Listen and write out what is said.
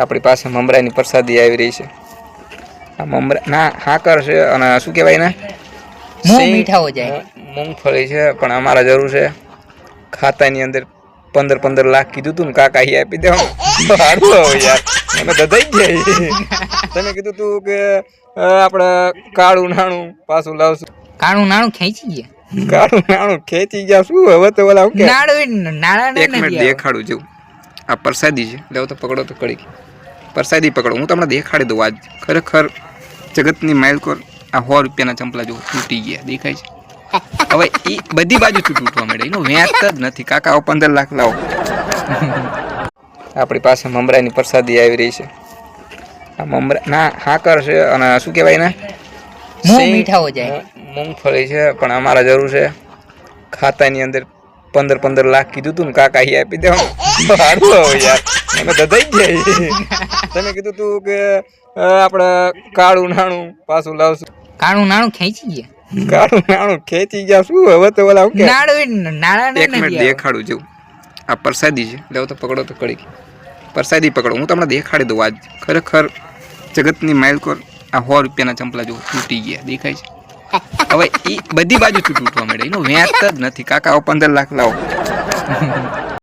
આપણી પાસે મમરાની પ્રસાદી આવી રહી છે. આ મમરા ના હાકર છે અને શું કહેવાય ને મીઠાઓ જાય. મૂંગફળી છે પણ અમારા જરૂર છે. ખાતાની અંદર પંદર પંદર લાખ કીધું તું ને કાકા એ આપી દે યાર. અમે દધાઈ ગયા તમે કીધું તું કે આપણે કાળું નાણું પાછું લાવશું. કાળું નાણું ખેંચી ગયા. કાળું નાણું ખેંચી ગયા. શું હવે તો ઓલા નાણું એક મિનિટ દેખાડું જેવું આ પ્રસાદી છે. લેવો તો પકડો તો કડી પ્રસાદી પકડો. હું તમને દેખાડી દઉં આજ. ખરેખર જગતની માઇલકોર આ સો રૂપિયાના ચંપલા જો તૂટી ગયા. દેખાય છે? હવે એ બધી બાજુ તૂટવા માંડે. એનો વ્યાજ જ નથી. કાકા આવો પંદર લાખ લાવો. આપણી પાસે મમરાની પ્રસાદી આવી રહી છે. આ મમરા ના હાકર છે અને શું કહેવાય ને મીઠા હો જાય. મૂંગફળી છે પણ અમારા જરૂર છે. ખાતાની અંદર પંદર પંદર લાખ કીધું તું ને કાકા એ આપી દે હાડતો યાર. મને દદાઈ ગયા તમે કીધું તું કે આપણે કાળું નાણું પાછું લાવશું. કાળું નાણું ખેંચી ગયા? કાળું નાણું ખેંચી ગયા શું? હવે તો ઓલા કે નાણું એ એક મિનિટ દેખાડું જેવું આ પ્રસાદી છે. લેવો તો પકડો તો કડી પ્રસાદી પકડો. હું તમને દેખાડી દઉં. આજ ખરેખર જગતની માઇલકોર આ સો રૂપિયાના ચંપલા જો તૂટી ગયા. દેખાય છે? હવે એ બધી બાજુ તૂટવા માંડે એનો વ્યાજ જ નથી. કાકા પંદર લાખ લાવો.